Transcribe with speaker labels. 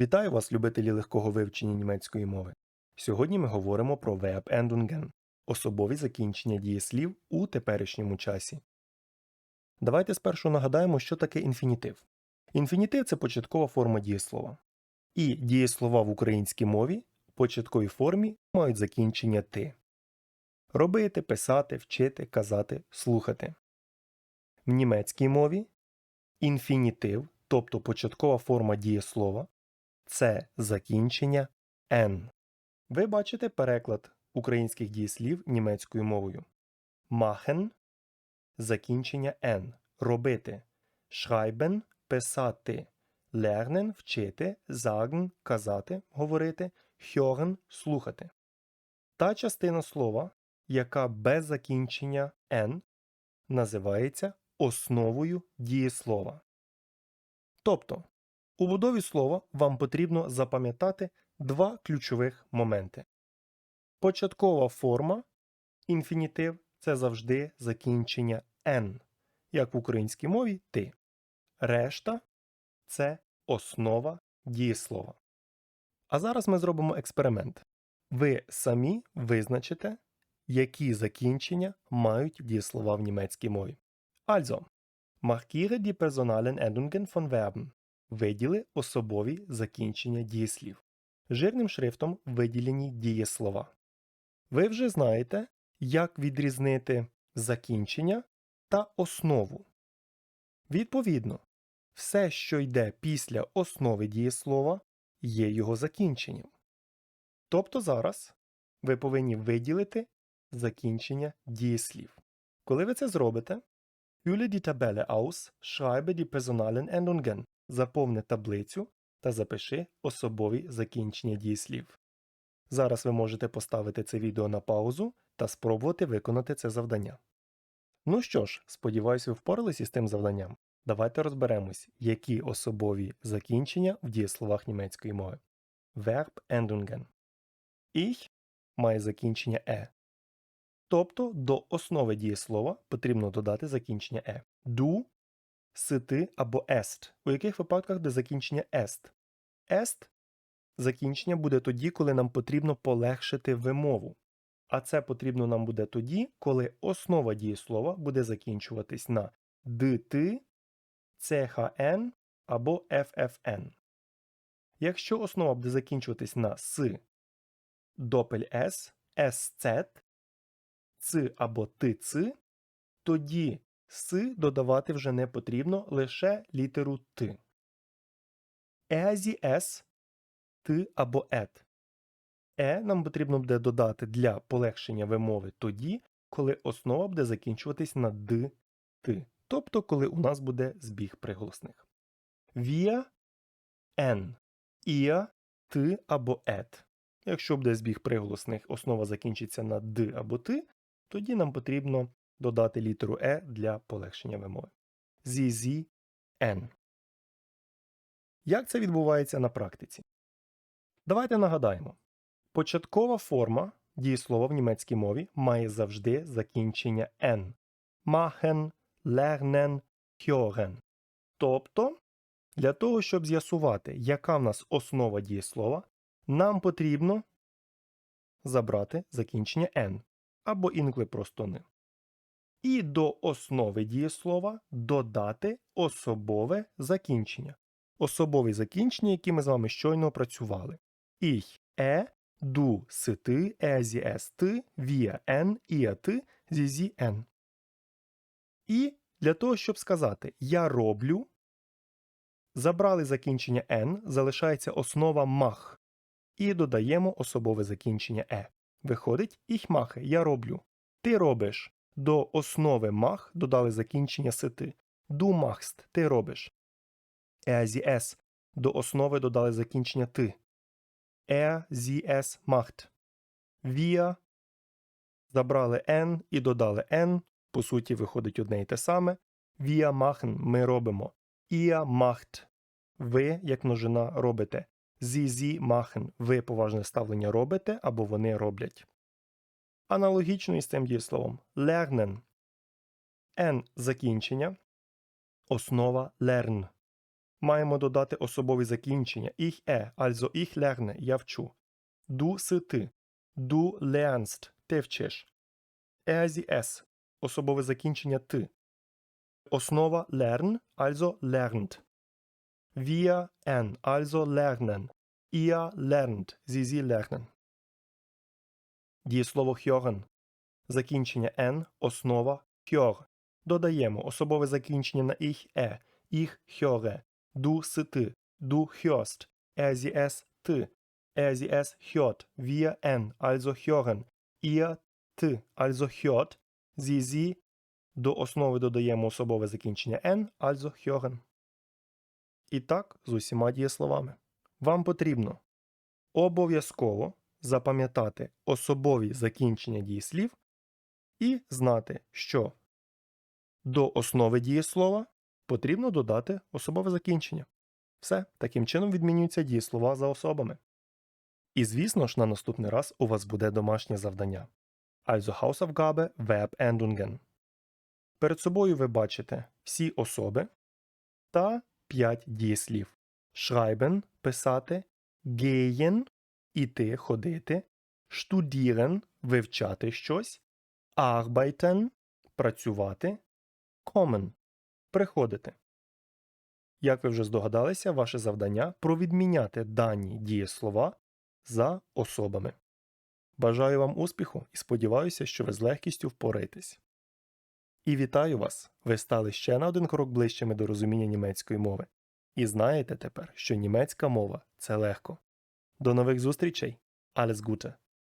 Speaker 1: Вітаю вас, любителі легкого вивчення німецької мови. Сьогодні ми говоримо про Verb-Endungen – особові закінчення дієслів у теперішньому часі. Давайте спершу нагадаємо, що таке інфінітив. Інфінітив це початкова форма дієслова. І дієслова в українській мові в початковій формі мають закінчення ти. Робити, писати, вчити, казати, слухати. В німецькій мові інфінітив, тобто початкова форма дієслова, це закінчення «n». Ви бачите переклад українських дієслів німецькою мовою. Machen – закінчення «n» – робити. Schreiben – писати. Lernen – вчити. Sagen – казати, говорити. Hören – слухати. Та частина слова, яка без закінчення «n» називається основою дієслова. Тобто, у будові слова вам потрібно запам'ятати два ключових моменти. Початкова форма інфінітив це завжди закінчення «n», як в українській мові ти. Решта це основа дієслова. А зараз ми зробимо експеримент. Ви самі визначите, які закінчення мають дієслова в німецькій мові. Also, markiere die personalen Endungen von Verben. Виділи особові закінчення дієслів. Жирним шрифтом виділені дієслова. Ви вже знаєте, як відрізнити закінчення та основу. Відповідно, все, що йде після основи дієслова, є його закінченням. Тобто зараз ви повинні виділити закінчення дієслів. Коли ви це зробите, Fülle die Tabelle aus, schreibe die personalen Endungen. Заповни таблицю та запиши особові закінчення дієслів. Зараз ви можете поставити це відео на паузу та спробувати виконати це завдання. Ну що ж, сподіваюся, ви впоралися із тим завданням. Давайте розберемось, які особові закінчення в дієсловах німецької мови. Verb Endungen. Ich має закінчення е. Тобто до основи дієслова потрібно додати закінчення е. Du сити або ест, у яких випадках де закінчення ест. Ест закінчення буде тоді, коли нам потрібно полегшити вимову. А це потрібно нам буде тоді, коли основа дієслова буде закінчуватись на дти, chn або ffn. Якщо основа буде закінчуватись на с, допель с, sz, ц або тц, тоді с додавати вже не потрібно лише літеру Т. Еазі С, Т або ет. Е нам потрібно буде додати для полегшення вимови тоді, коли основа буде закінчуватись на д, т, тобто коли у нас буде збіг приголосних. Вія Н, Іа, Т або ет. Якщо буде збіг приголосних, основа закінчиться на д або т, тоді нам потрібно додати літеру Е для полегшення вимови. Н. Як це відбувається на практиці? Давайте нагадаємо. Початкова форма дієслова в німецькій мові має завжди закінчення N. Machen, lernen, hören. Тобто, для того, щоб з'ясувати, яка в нас основа дієслова, нам потрібно забрати закінчення N або інколи просто не і до основи дієслова додати особове закінчення. Особові закінчення, які ми з вами щойно опрацювали. Ich, е, du, сити, езі, ести, wir, en, іати, зізі, ен. І для того, щоб сказати я роблю, забрали закінчення n, залишається основа мах. І додаємо особове закінчення е. Виходить, mache, я роблю. Ти робиш. До основи мах додали закінчення сити. Du machst – ти робиш. Er, sie, es – до основи додали закінчення ти. Er, sie, es macht. Забрали n і додали n. По суті, виходить одне і те саме. Wir machen – ми робимо. Ihr macht – ви, як множина, робите. Sie, sie machen – ви поважне ставлення робите або вони роблять. Аналогічно із цим дієсловом lernen. N закінчення. Основа learn. маємо додати особові закінчення ich е, also ich lerne, я вчу. Du си ти. Du lernst, ти вчиш. Er es, особове закінчення ти. Основа lern, also lernt. Wir en, also lernen. Ihr lernt, sie sie lernen. Дієслово hören. Закінчення n, основа hör. Додаємо особове закінчення на ich е. Ich höre. Du си ти. Du hörst. Er sie es ти. Er sie es hört. Wir en, also hören. Ти, also hört. Sie sie. До основи додаємо особове закінчення n, also hören. І так з усіма дієсловами. Вам потрібно обов'язково запам'ятати особові закінчення дієслів і знати, що до основи дієслова потрібно додати особове закінчення. Все, таким чином відмінюються дієслова за особами. І звісно ж, на наступний раз у вас буде домашнє завдання. Also Hausaufgabe Verbendungen. Перед собою ви бачите всі особи та 5 дієслів. Schreiben – писати, gehen – іти, ходити, studieren – вивчати щось, arbeiten – працювати, kommen – приходити. Як ви вже здогадалися, ваше завдання провідміняти дані дієслова за особами. Бажаю вам успіху і сподіваюся, що ви з легкістю впораєтесь. І вітаю вас! Ви стали ще на один крок ближчими до розуміння німецької мови. І знаєте тепер, що німецька мова це легко. До нових зустрічей! Alles Gute!